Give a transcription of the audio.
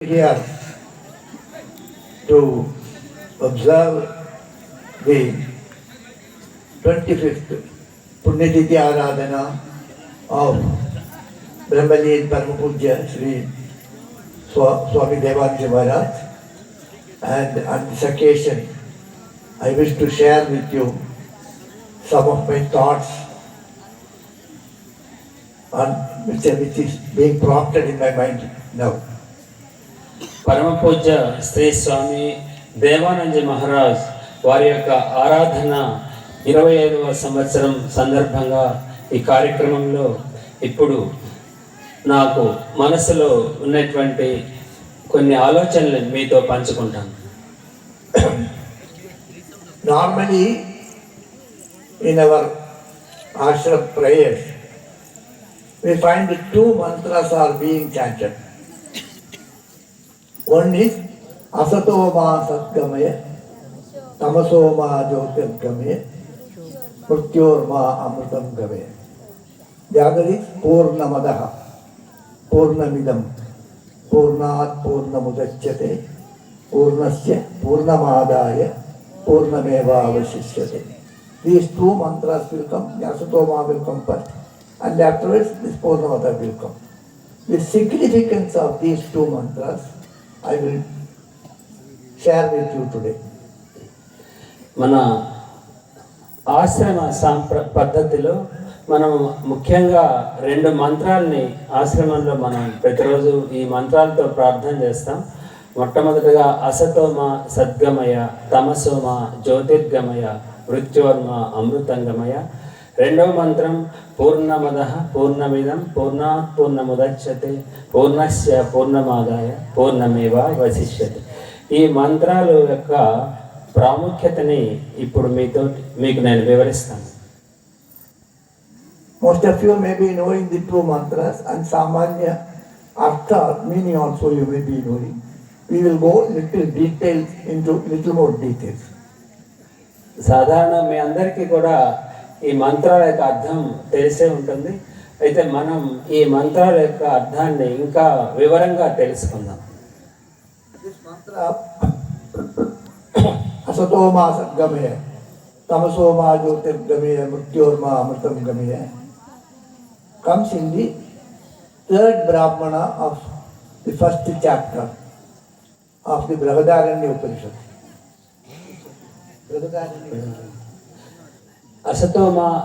here to observe the 25th Punyatiti Aradhana of Brahmalin Paramapuja Sri Swa- Swami Maharaj. And on this occasion, I wish to share with you some of my thoughts on which is being prompted in my mind now. పరమ పూజ్య శ్రీ స్వామి దేవానంద మహారాజ్ వారి యొక్క ఆరాధన ఇరవై ఐదవ సంవత్సరం సందర్భంగా ఈ కార్యక్రమంలో ఇప్పుడు నాకు మనసులో ఉన్నటువంటి కొన్ని ఆలోచనలు మీతో పంచుకుంటాను normally in our ashram prayers, we find two two mantras are being chanted. वर्णित असतो मा सद्गमय तमसो मा ज्योतिर्गमय मृत्योर्मा अमृतम गमय जागरित पूर्णमद पूर्णमिदम पूर्णात् पूर्णमुदच्यते पूर्णस्य पूर्णमादाय पूर्णमेवावशिष्यते These two mantras will come, Yasutoma will come first, and afterwards this Purnamata will come. The significance of these two mantras I will share with you today మన ఆశ్రమ సాంప్ర పద్ధతిలో మనం ముఖ్యంగా రెండు మంత్రాల్ని ఆశ్రమంలో మనం ప్రతిరోజు ఈ మంత్రాలతో ప్రార్థన చేస్తాం. మొట్టమొదటిగా అసతోమ సద్గమయ తమసోమ జ్యోతిర్గమయ మృత్యోర్మ అమృతంగమయ. రెండవ మంత్రం పూర్ణమద పూర్ణమిదం పూర్ణాత్ పూర్ణముదచ్చతే పూర్ణస్య పూర్ణమాదాయ పూర్ణమేవ వశిష్యతే ఈ మంత్రాలు యొక్క ప్రాముఖ్యతని ఇప్పుడు మీతో మీకు నేను వివరిస్తాను Most of you may be knowing the two mantras and Samanya Artha meaning also you may be knowing. We will go little details into little more details. సాధారణ మీ అందరికీ కూడా ఈ మంత్రాల యొక్క అర్థం తెలిసే ఉంటుంది. అయితే మనం ఈ మంత్రాల యొక్క అర్థాన్ని ఇంకా వివరంగా తెలుసుకుందాం. అసతోమా సద్గమయ తమసోమా జ్యోతిర్గమయ మృత్యోర్మా అమృతం గమయ. Comes in the third Brahmana of the first chapter of the Brihadaranyaka Upanishad આ સત્તામાં